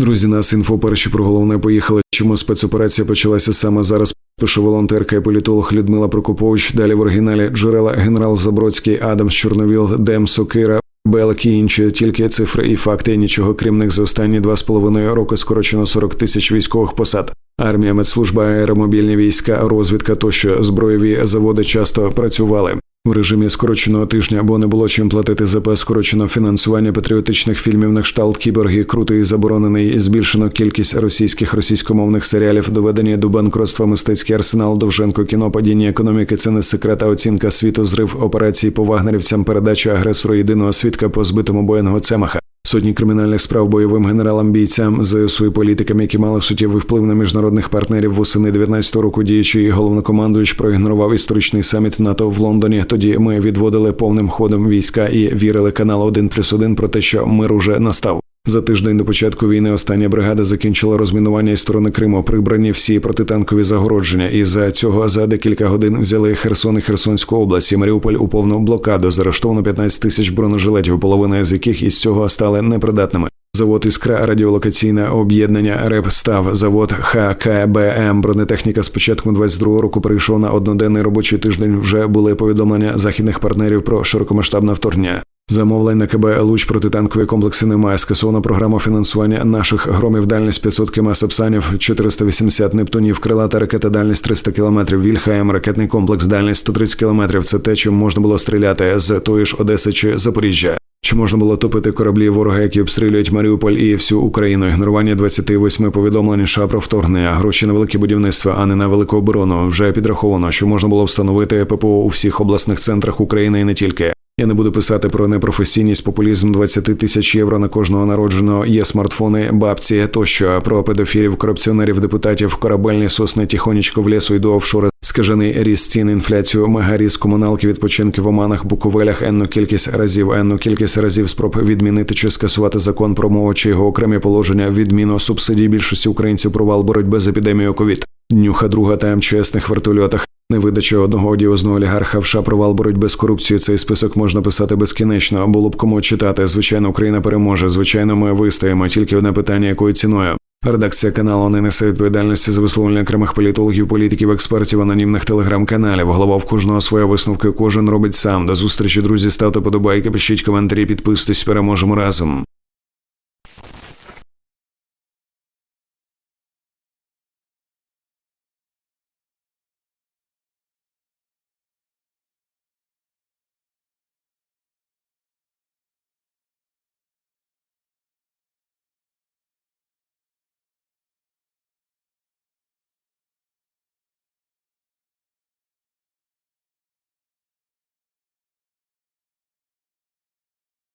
Друзі, нас інфо перші про головне поїхали. Чому спецоперація почалася саме зараз? Пише волонтерка і політолог Людмила Прокопович. Далі в оригіналі джерела генерал Забродський, Адамс Чорновіл, Дем Сокира. Белк і інші тільки цифри і факти. Нічого крім них за останні два з половиною роки скорочено 40 тисяч військових посад. Армія, медслужба, аеромобільні війська, розвідка тощо зброєві заводи часто працювали. В режимі скороченого тижня, бо не було чим платити ЗП, скорочено фінансування патріотичних фільмів на кшталт кіборги, крутий заборонений, збільшено кількість російських російськомовних серіалів, доведені до банкротства мистецький арсенал Довженко, кіно падіння економіки. Це не секрет, а оцінка світу, зрив операції по вагнерівцям, передача агресору єдиного свідка по збитому боїнгу Цемаха. Сотні кримінальних справ бойовим генералам бійцям ЗСУ і політикам, які мали суттєвий вплив на міжнародних партнерів восени 19-го року діючий головнокомандуючий проігнорував історичний саміт НАТО в Лондоні. Тоді ми відводили повним ходом війська і вірили каналу 1 плюс 1 про те, що мир уже настав. За тиждень до початку війни остання бригада закінчила розмінування із сторони Криму, прибрані всі протитанкові загородження. І за цього за декілька годин взяли Херсон і Херсонську область. і Маріуполь у повну блокаду. Заарештовано 15 тисяч бронежилетів, половина з яких із цього стали непридатними. Завод іскра радіолокаційне об'єднання РЕП став завод ХКБМ. Бронетехніка з початком 22 року прийшов на одноденний робочий тиждень. Вже були повідомлення західних партнерів про широкомасштабне вторгнення. Замовлень на КБ Луч протитанкові комплекси немає. Скасована програма фінансування наших громів дальність 500 км Сапсанів, 480 Нептунів, крилата ракета дальність 300 км, Вільхаєм, ракетний комплекс дальність 130 км. Це те, чим можна було стріляти з тої ж Одеси чи Запоріжжя. Чи можна було топити кораблі ворога, які обстрілюють Маріуполь і всю Україну? Ігнорування 28 повідомлень США про вторгнення, гроші на велике будівництво, а не на велику оборону. Вже підраховано, що можна було встановити ППО у всіх обласних центрах України і не тільки. Я не буду писати про непрофесійність, популізм 20 тисяч євро на кожного народженого. Є смартфони, бабці тощо про педофілів, корупціонерів, депутатів, корабельні сосни, тихонечко в лісу йду офшори. Скажений ріст цін, інфляцію, мегаріз, комуналки, відпочинки в оманах, буковелях, енну кількість разів, енну кількість разів спроб відмінити чи скасувати закон про мову чи його окремі положення, відміну субсидій більшості українців, провал боротьби з епідемією ковід. Днюха друга та МЧСних вертольотах. Невидача одного одіозного олігарха в США провал боротьби з корупцією. Цей список можна писати безкінечно. Було б кому читати. Звичайно, Україна переможе. Звичайно, ми вистоїмо. Тільки одне питання, якою ціною. Редакція каналу не несе відповідальності за висловлення окремих політологів, політиків, експертів, анонімних телеграм-каналів. Голова в кожного своя висновки. Кожен робить сам. До зустрічі, друзі. Ставте подобайки, пишіть коментарі, підписуйтесь. Переможемо разом.